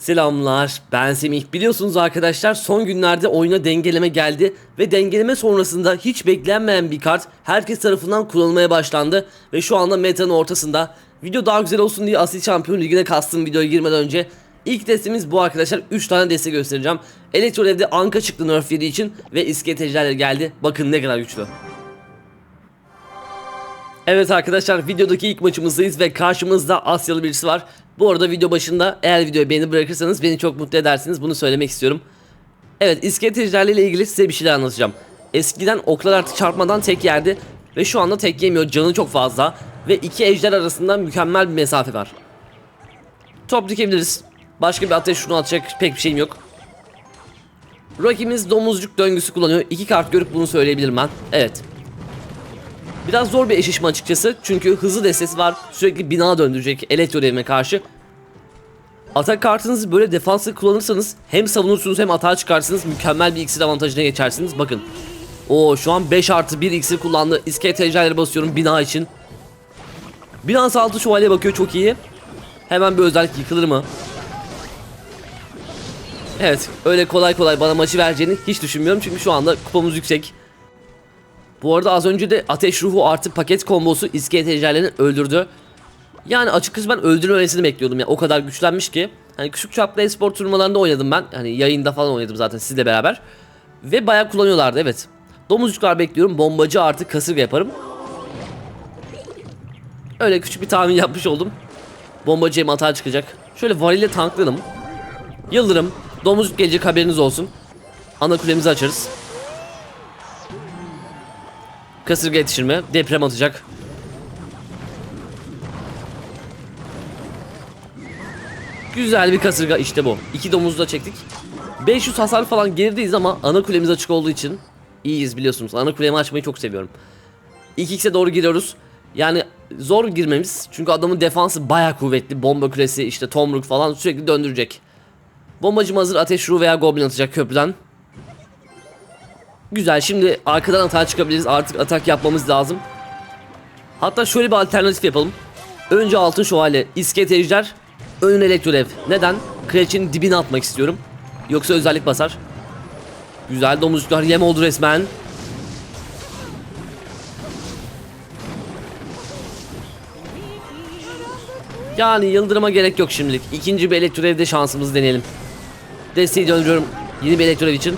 Selamlar ben Semih. Biliyorsunuz arkadaşlar son günlerde oyuna dengeleme geldi ve dengeleme sonrasında hiç beklenmeyen bir kart herkes tarafından kullanılmaya başlandı ve şu anda metanın ortasında. Video daha güzel olsun diye Asil Şampiyon Ligi'ne kastım videoya girmeden önce ilk testimiz bu arkadaşlar 3 tane deste göstereceğim. Elektrolev'de Anka çıktı nerf yediği için ve iskelet geldi. Bakın ne kadar güçlü. Evet arkadaşlar videodaki ilk maçımızdayız ve karşımızda Asyalı birisi var. Bu arada video başında eğer videoyu beğeni bırakırsanız beni çok mutlu edersiniz. Bunu söylemek istiyorum. Evet iskelet ejderleriyle ilgili size bir şeyler anlatacağım. Eskiden oklar artık çarpmadan tek yerdi ve şu anda tek yemiyor canı çok fazla ve iki ejder arasında mükemmel bir mesafe var. Top dikebiliriz. Başka bir ateş şunu atacak pek bir şeyim yok. Rakibimiz domuzcuk döngüsü kullanıyor. İki kart görüp bunu söyleyebilirim ben. Evet. Biraz zor bir eşleşme açıkçası. Çünkü hızlı destesi var. Sürekli bina döndürecek elektro devime karşı. Atak kartınızı böyle defanslı kullanırsanız hem savunursunuz hem atağa çıkarsınız. Mükemmel bir iksir avantajına geçersiniz. Bakın. Oo şu an 5 artı 1 iksir kullandı. İskelet ejderleri basıyorum bina için. Binası altı şövalye bakıyor çok iyi. Hemen bir özellik yıkılır mı? Evet öyle kolay kolay bana maçı vereceğini hiç düşünmüyorum. Çünkü şu anda kupamız yüksek. Bu arada az önce de ateş ruhu artı paket kombosu iskelet ejderlerini öldürdü. Yani açıkçası ben öldürmemesini bekliyordum ya. O kadar güçlenmiş ki. Hani küçük çaplı espor turnuvalarında oynadım ben. Hani yayında falan oynadım zaten sizle beraber. Ve bayağı kullanıyorlardı evet. Domuzcuklar bekliyorum. Bombacı artı kasırga yaparım. Öyle küçük bir tahmin yapmış oldum. Bombacıya hata çıkacak. Şöyle varille tanklayalım. Yıldırım. Domuzcuk gelecek haberiniz olsun. Ana kulemizi açarız. Kasırga yetişirme. Deprem atacak. Güzel bir kasırga işte bu. İki domuzu da çektik. 500 hasar falan gerideyiz ama ana kulemiz açık olduğu için iyiyiz biliyorsunuz. Ana kulemi açmayı çok seviyorum. 2x'e doğru giriyoruz. Yani zor girmemiz çünkü adamın defansı baya kuvvetli. Bomba kulesi işte tomruk falan sürekli döndürecek. Bombacım hazır ateş ruhu veya goblin atacak köprüden. Güzel şimdi arkadan atağa çıkabiliriz artık atak yapmamız lazım. Hatta şöyle bir alternatif yapalım. Önce altın şövalye, iskelet ejder, ön elektrolev. Neden? Kraliçenin dibine atmak istiyorum. Yoksa özellik basar. Güzel domuzcuklar yem oldu resmen. Yani yıldırıma gerek yok şimdilik. İkinci bir elektrolevde şansımızı deneyelim. Desteği döndürüyorum yeni bir elektrolev için.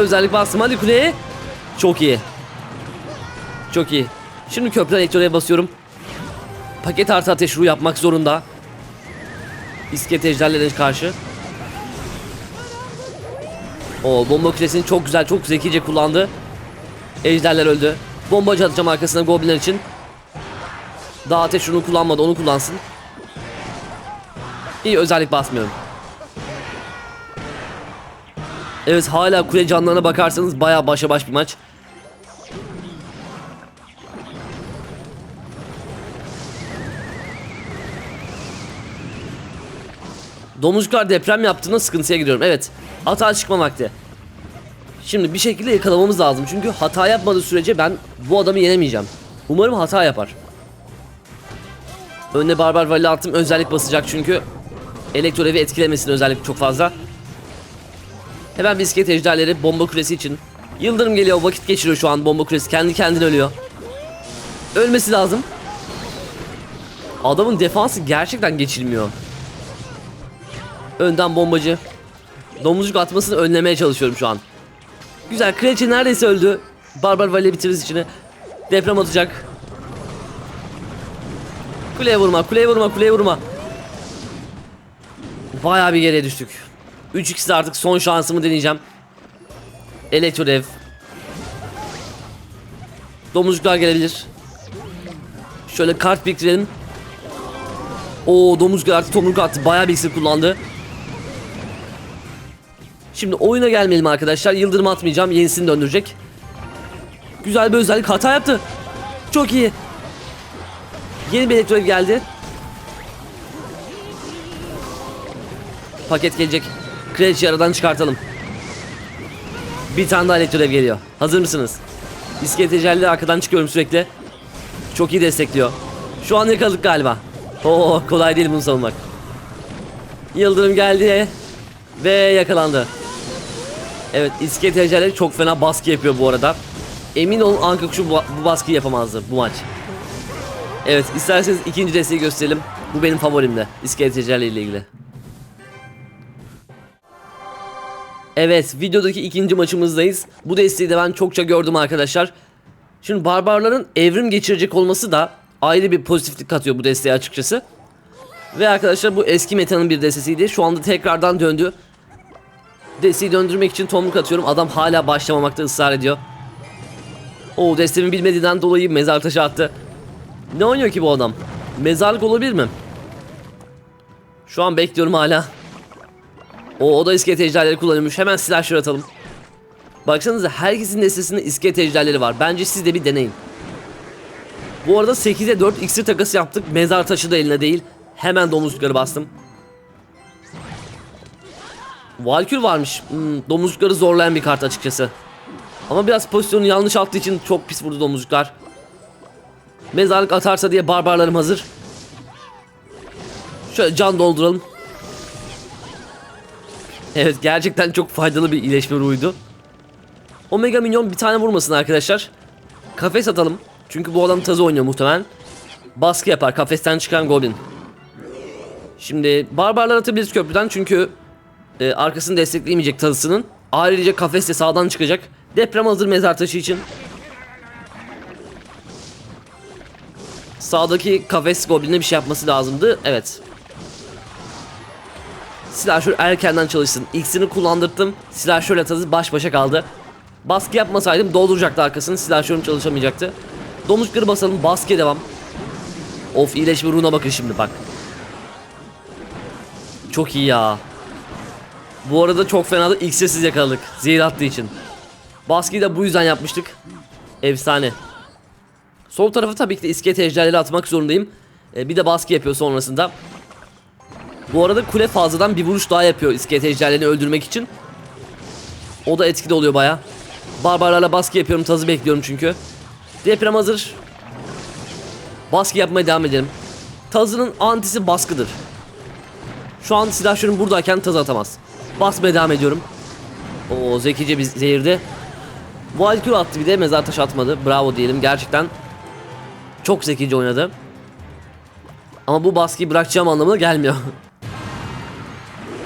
Özellik bastım hadi kuleye. Çok iyi. Çok iyi. Şimdi köprüden elektroya basıyorum. Paket artı ateş ruhu yapmak zorunda. İskelet ejderlerine karşı. O bomba kulesini çok güzel, çok zekice kullandı. Ejderler öldü. Bombacı atacağım arkasına goblinler için. Daha ateş ruhunu kullanmadı, onu kullansın. İyi özellik basmıyorum. Evet hala kule canlarına bakarsanız baya başa baş bir maç. Domuzcuklar deprem yaptığında sıkıntıya giriyorum. Evet. Hata çıkma vakti. Şimdi bir şekilde yakalamamız lazım. Çünkü hata yapmadığı sürece ben bu adamı yenemeyeceğim. Umarım hata yapar. Önüne barbar vali attım. Özellik basacak çünkü. Elektrolevi etkilemesin özellik çok fazla. Hemen bisiklet ejderleri bomba kulesi için. Yıldırım geliyor vakit geçiriyor şu an bomba kulesi kendi kendine ölüyor. Ölmesi lazım. Adamın defansı gerçekten geçilmiyor. Önden bombacı. Domuzcuk atmasını önlemeye çalışıyorum şu an. Güzel kraliçe neredeyse öldü. Barbar Valley bitiririz içine. Deprem atacak. Kuleye vurma, kuleye vurma, kuleye vurma. Bayağı bir geriye düştük. 3x'de artık son şansımı deneyeceğim. Elektrodev. Domuzcuklar gelebilir. Şöyle kart biriktirelim. O domuzcuklar artık tomruk attı. Bayağı bir iksir kullandı. Şimdi oyuna gelmeyelim arkadaşlar. Yıldırım atmayacağım. Yenisini döndürecek. Güzel bir özellik. Hata yaptı. Çok iyi. Yeni bir elektrodev geldi. Paket gelecek. Kraliçeyi aradan çıkartalım. Bir tane daha elektrodev geliyor. Hazır mısınız? İskelet ejderleri arkadan çıkıyorum sürekli. Çok iyi destekliyor. Şu an yakaladık galiba. Oo kolay değil bunu savunmak. Yıldırım geldi ve yakalandı. Evet iskelet ejderleri çok fena baskı yapıyor bu arada. Emin olun Ankakuşu bu, bu baskıyı yapamazdı bu maç. Evet isterseniz ikinci desteği gösterelim. Bu benim favorimde. İskelet ejderleri ile ilgili. Evet videodaki ikinci maçımızdayız. Bu desteği de ben çokça gördüm arkadaşlar. Şimdi barbarların evrim geçirecek olması da ayrı bir pozitiflik katıyor bu desteğe açıkçası. Ve arkadaşlar bu eski metanın bir destesiydi. Şu anda tekrardan döndü. Desteği döndürmek için tomruk atıyorum. Adam hala başlamamakta ısrar ediyor. O destemi bilmediğinden dolayı mezar taşı attı. Ne oynuyor ki bu adam? Mezarlık olabilir mi? Şu an bekliyorum hala. O, da iskelet ejderleri kullanıyormuş. Hemen silahşör atalım. Baksanıza herkesin destesinde iskelet ejderleri var. Bence siz de bir deneyin. Bu arada 8'e 4 iksir takası yaptık. Mezar taşı da eline değil. Hemen domuzlukları bastım. Valkür varmış. Hmm, domuzlukları zorlayan bir kart açıkçası. Ama biraz pozisyonu yanlış attığı için çok pis vurdu domuzluklar. Mezarlık atarsa diye barbarlarım hazır. Şöyle can dolduralım. Evet gerçekten çok faydalı bir iyileşme ruhuydu. Omega Minyon bir tane vurmasın arkadaşlar. Kafes atalım. Çünkü bu adam tazı oynuyor muhtemelen. Baskı yapar kafesten çıkan Goblin. Şimdi barbarlar atabiliriz köprüden çünkü e, arkasını destekleyemeyecek tazısının. Ayrıca kafes de sağdan çıkacak. Deprem hazır mezar taşı için. Sağdaki kafes goblin'e bir şey yapması lazımdı. Evet. Silahşör erkenden çalışsın. X'ini kullandırdım. Silahşörle tazı baş başa kaldı. Baskı yapmasaydım dolduracaktı arkasını. Silahşörüm çalışamayacaktı. Domuzları basalım. Baskıya devam. Of iyileşme ruhuna bakın şimdi bak. Çok iyi ya. Bu arada çok fena da X'siz yakaladık. Zehir attığı için. Baskıyı da bu yüzden yapmıştık. Efsane. Sol tarafı tabii ki de iskelet ejderleri atmak zorundayım. Ee, bir de baskı yapıyor sonrasında. Bu arada kule fazladan bir vuruş daha yapıyor iskelet ejderlerini öldürmek için. O da etkili oluyor baya. Barbarlarla baskı yapıyorum tazı bekliyorum çünkü. Deprem hazır. Baskı yapmaya devam edelim. Tazının antisi baskıdır. Şu an silahşörüm buradayken tazı atamaz. Basmaya devam ediyorum. O zekice bir zehirdi. Valkür attı bir de mezar taşı atmadı. Bravo diyelim gerçekten. Çok zekice oynadı. Ama bu baskıyı bırakacağım anlamına gelmiyor.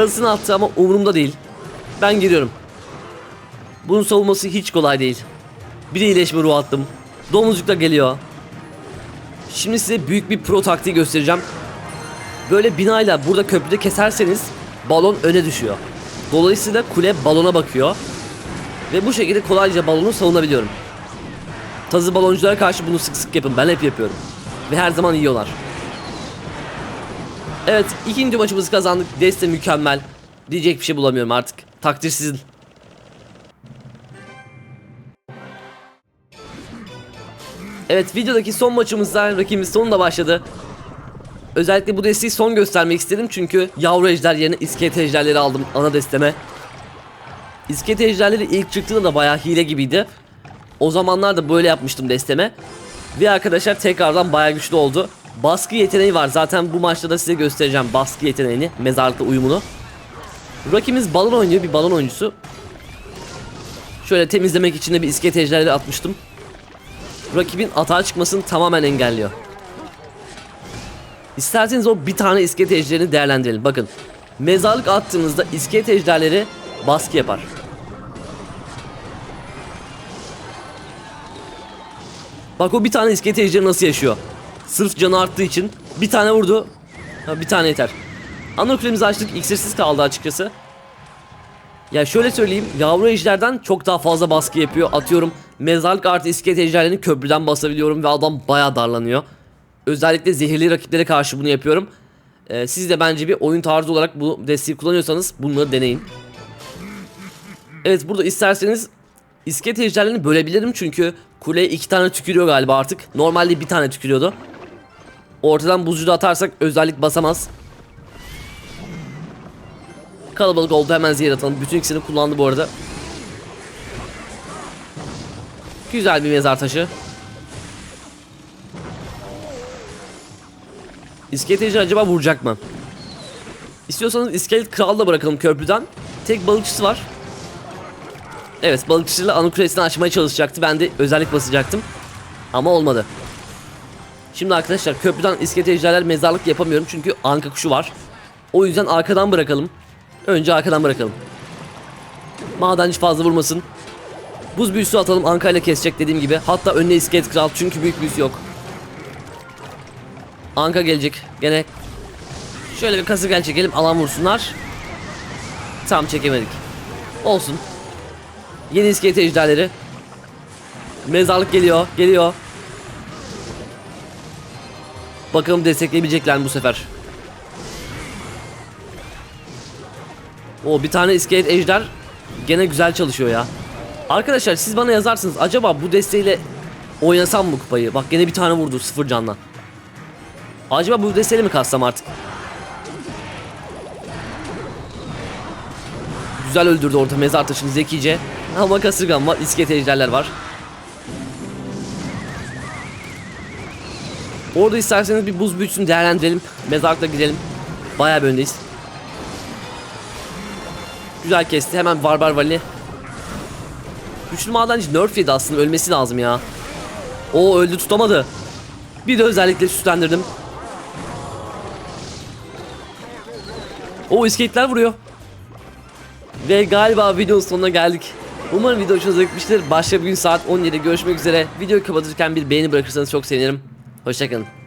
Tazısını attı ama umurumda değil. Ben giriyorum. Bunun savunması hiç kolay değil. Bir de iyileşme ruhu attım. Domuzcuk da geliyor. Şimdi size büyük bir pro taktiği göstereceğim. Böyle binayla burada köprüde keserseniz balon öne düşüyor. Dolayısıyla kule balona bakıyor. Ve bu şekilde kolayca balonu savunabiliyorum. Tazı balonculara karşı bunu sık sık yapın. Ben hep yapıyorum. Ve her zaman yiyorlar. Evet ikinci maçımızı kazandık. Deste mükemmel. Diyecek bir şey bulamıyorum artık. Takdir sizin. Evet videodaki son maçımızda rakibimiz sonunda başladı. Özellikle bu desteği son göstermek istedim çünkü yavru ejder yerine iskelet ejderleri aldım ana desteme. İskelet ejderleri ilk çıktığında da bayağı hile gibiydi. O zamanlar da böyle yapmıştım desteme. Ve arkadaşlar tekrardan bayağı güçlü oldu. Baskı yeteneği var. Zaten bu maçta da size göstereceğim baskı yeteneğini, mezarlıkla uyumunu. Rakibimiz balon oynuyor, bir balon oyuncusu. Şöyle temizlemek için de bir iskelet ejderleri atmıştım. Rakibin atağa çıkmasını tamamen engelliyor. İsterseniz o bir tane iskelet ejderini değerlendirelim. Bakın. Mezarlık attığınızda iskelet ejderleri baskı yapar. Bak o bir tane iskelet ejderi nasıl yaşıyor. Sırf canı arttığı için bir tane vurdu. Ha, bir tane yeter. Anakulemizi açtık. İksirsiz kaldı açıkçası. Ya şöyle söyleyeyim. Yavru ejderden çok daha fazla baskı yapıyor. Atıyorum mezarlık artı iskelet ejderlerini köprüden basabiliyorum ve adam baya darlanıyor. Özellikle zehirli rakiplere karşı bunu yapıyorum. Ee, siz de bence bir oyun tarzı olarak bu desteği kullanıyorsanız bunları deneyin. Evet burada isterseniz iskelet ejderlerini bölebilirim çünkü kuleye iki tane tükürüyor galiba artık. Normalde bir tane tükürüyordu. Ortadan buzcu da atarsak özellik basamaz. Kalabalık oldu hemen zehir atalım. Bütün ikisini kullandı bu arada. Güzel bir mezar taşı. İskelet acaba vuracak mı? İstiyorsanız iskelet kralı da bırakalım köprüden. Tek balıkçısı var. Evet balıkçısıyla Anı Kulesi'ni açmaya çalışacaktı. Ben de özellik basacaktım. Ama olmadı. Şimdi arkadaşlar köprüden iskelet ejderler mezarlık yapamıyorum çünkü anka kuşu var. O yüzden arkadan bırakalım. Önce arkadan bırakalım. Madenci fazla vurmasın. Buz büyüsü atalım Anka ile kesecek dediğim gibi. Hatta önüne iskelet kral çünkü büyük büyüsü yok. Anka gelecek. Gene şöyle bir kasırgan çekelim alan vursunlar. Tam çekemedik. Olsun. Yeni iskelet ejderleri. Mezarlık geliyor. Geliyor. Bakalım destekleyebilecekler mi bu sefer. O bir tane iskelet ejder gene güzel çalışıyor ya. Arkadaşlar siz bana yazarsınız acaba bu desteğiyle oynasam mı kupayı? Bak gene bir tane vurdu sıfır canla. Acaba bu desteğiyle mi kassam artık? Güzel öldürdü orta mezar taşını zekice. Ama kasırgan var, iskelet ejderler var. Orada isterseniz bir buz büyüsünü değerlendirelim. Mezarlıkla gidelim. Bayağı bir öndeyiz. Güzel kesti. Hemen Barbar Vali. Güçlü madenci nerf yedi aslında. Ölmesi lazım ya. O öldü tutamadı. Bir de özellikle süslendirdim. O iskeletler vuruyor. Ve galiba videonun sonuna geldik. Umarım video hoşunuza gitmiştir. Başka bir gün saat 17'de görüşmek üzere. Videoyu kapatırken bir beğeni bırakırsanız çok sevinirim. Hoşçakalın.